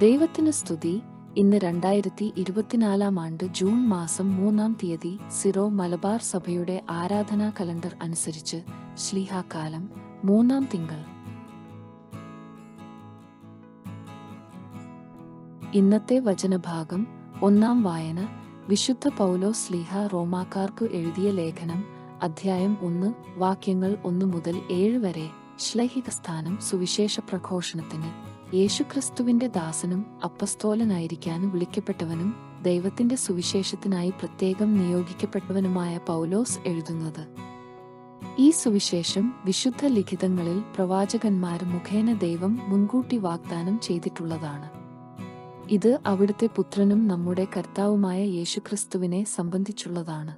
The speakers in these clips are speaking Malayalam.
ദൈവത്തിന് സ്തുതി. ഇന്ന് രണ്ടായിരത്തി ഇരുപത്തിനാലാം ആണ്ട് ജൂൺ മാസം മൂന്നാം തീയതി സിറോ മലബാർ സഭയുടെ ആരാധനാ കലണ്ടർ അനുസരിച്ച് ശ്ലീഹാകാലം മൂന്നാം തിങ്കൾ. ഇന്നത്തെ വചനഭാഗം ഒന്നാം വായന. വിശുദ്ധ പൗലോ സ്ലീഹ റോമാക്കാർക്ക് എഴുതിയ ലേഖനം അധ്യായം ഒന്ന് വാക്യങ്ങൾ ഒന്ന് മുതൽ ഏഴ് വരെ ശ്ലൈഹിക സ്ഥാനം സുവിശേഷ പ്രഘോഷണത്തിന്. യേശുക്രിസ്തുവിന്റെ ദാസനും അപ്പസ്തോലനായിരിക്കാൻ വിളിക്കപ്പെട്ടവനും ദൈവത്തിന്റെ സുവിശേഷത്തിനായി പ്രത്യേകം നിയോഗിക്കപ്പെട്ടവനുമായ പൗലോസ് എഴുതുന്നത്. ഈ സുവിശേഷം വിശുദ്ധ ലിഖിതങ്ങളിൽ പ്രവാചകന്മാർ മുഖേന ദൈവം മുൻകൂട്ടി വാഗ്ദാനം ചെയ്തിട്ടുള്ളതാണ്. ഇത് അവിടുത്തെ പുത്രനും നമ്മുടെ കർത്താവുമായ യേശുക്രിസ്തുവിനെ സംബന്ധിച്ചുള്ളതാണ്.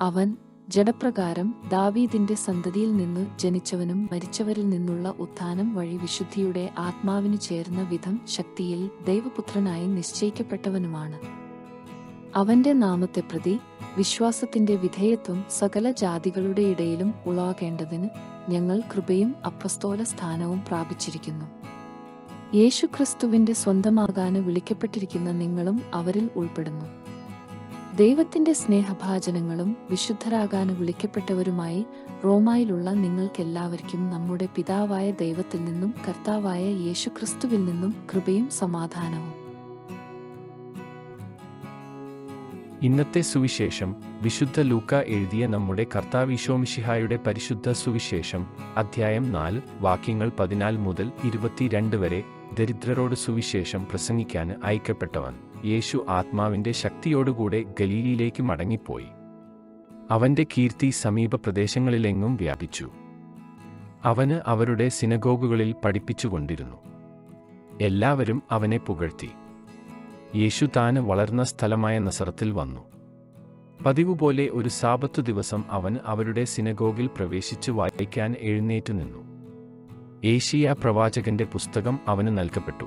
അവൻ ജഡപ്രകാരം ദാവീദിന്റെ സന്തതിയിൽ നിന്ന് ജനിച്ചവനും മരിച്ചവരിൽ നിന്നുള്ള ഉത്ഥാനം വഴി വിശുദ്ധിയുടെ ആത്മാവിനു ചേർന്ന വിധം ശക്തിയിൽ ദൈവപുത്രനായി നിശ്ചയിക്കപ്പെട്ടവനുമാണ്. അവന്റെ നാമത്തെ പ്രതി വിശ്വാസത്തിന്റെ വിധേയത്വം സകല ജാതികളുടെ ഇടയിലും ഉളവാകേണ്ടതിന് ഞങ്ങൾ കൃപയും അപ്പസ്തോല സ്ഥാനവും പ്രാപിച്ചിരിക്കുന്നു. യേശുക്രിസ്തുവിന്റെ സ്വന്തമാകാന് വിളിക്കപ്പെട്ടിരിക്കുന്ന നിങ്ങളും അവരിൽ ഉൾപ്പെടുന്നു. ദൈവത്തിന്റെ സ്നേഹഭാജനങ്ങളും വിശുദ്ധരാകാന് വിളിക്കപ്പെട്ടവരുമായി റോമായിലുള്ള നിങ്ങൾക്കെല്ലാവർക്കും നമ്മുടെ പിതാവായ ദൈവത്തിൽ നിന്നും കർത്താവായ യേശുക്രിസ്തുവിൽ നിന്നും കൃപയും സമാധാനവും. ഇന്നത്തെ സുവിശേഷം വിശുദ്ധ ലൂക്ക എഴുതിയ നമ്മുടെ കർത്താവിശോമിഷിഹായുടെ പരിശുദ്ധ സുവിശേഷം അധ്യായം നാല് വാക്യങ്ങൾ പതിനാല് മുതൽ ഇരുപത്തിരണ്ട് വരെ ദരിദ്രരോട് സുവിശേഷം പ്രസംഗിക്കാൻ അയക്കപ്പെട്ടവൻ യേശു ആത്മാവിന്റെ ശക്തിയോടുകൂടെ ഗലീലിയിലേക്ക് മടങ്ങിപ്പോയി. അവന്റെ കീർത്തി സമീപ പ്രദേശങ്ങളിലെങ്ങും വ്യാപിച്ചു. അവന് അവരുടെ സിനഗോഗുകളിൽ പഠിപ്പിച്ചുകൊണ്ടിരുന്നു. എല്ലാവരും അവനെ പുകഴ്ത്തി. യേശു താൻ വളർന്ന സ്ഥലമായ നസറത്തിൽ വന്നു. പതിവുപോലെ ഒരു സാപത്തു ദിവസം അവൻ അവരുടെ സിനഗോഗിൽ പ്രവേശിച്ച് വായിക്കാൻ എഴുന്നേറ്റു നിന്നു. ഏഷ്യ പ്രവാചകന്റെ പുസ്തകം അവന് നൽകപ്പെട്ടു.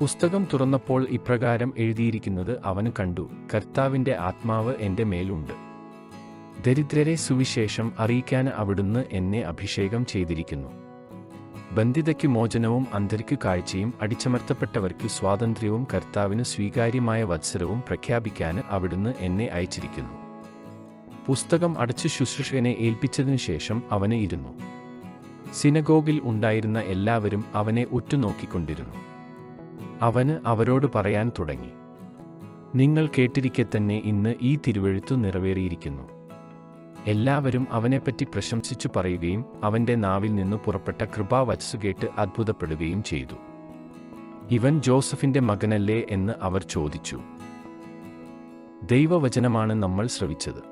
പുസ്തകം തുറന്നപ്പോൾ ഇപ്രകാരം എഴുതിയിരിക്കുന്നത് അവന് കണ്ടു കർത്താവിന്റെ ആത്മാവ് എന്റെ മേലുണ്ട്. ദരിദ്രരെ സുവിശേഷം അറിയിക്കാൻ അവിടുന്ന് എന്നെ അഭിഷേകം ചെയ്തിരിക്കുന്നു. ബന്ധിതയ്ക്ക് മോചനവും അന്ധരിക്കു കാഴ്ചയും അടിച്ചമർത്തപ്പെട്ടവർക്കു സ്വാതന്ത്ര്യവും കർത്താവിന് സ്വീകാര്യമായ വത്സരവും പ്രഖ്യാപിക്കാൻ അവിടുന്ന് എന്നെ അയച്ചിരിക്കുന്നു. പുസ്തകം അടച്ച് ശുശ്രൂഷകനെ ഏൽപ്പിച്ചതിനു ശേഷം അവന് ഇരുന്നു. സിനഗോഗിൽ ഉണ്ടായിരുന്ന എല്ലാവരും അവനെ ഉറ്റുനോക്കിക്കൊണ്ടിരുന്നു. അവന് അവരോട് പറയാൻ തുടങ്ങി. നിങ്ങൾ കേട്ടിരിക്കെ തന്നെ ഇന്ന് ഈ തിരുവഴുത്തു നിറവേറിയിരിക്കുന്നു. എല്ലാവരും അവനെപ്പറ്റി പ്രശംസിച്ചു പറയുകയും അവന്റെ നാവിൽ നിന്നു പുറപ്പെട്ട കൃപാവത്സു കേട്ട് അത്ഭുതപ്പെടുകയും ചെയ്തു. ഇവൻ ജോസഫിന്റെ മകനല്ലേ? എന്ന് അവർ ചോദിച്ചു. ദൈവവചനമാണ് നമ്മൾ ശ്രവിച്ചത്.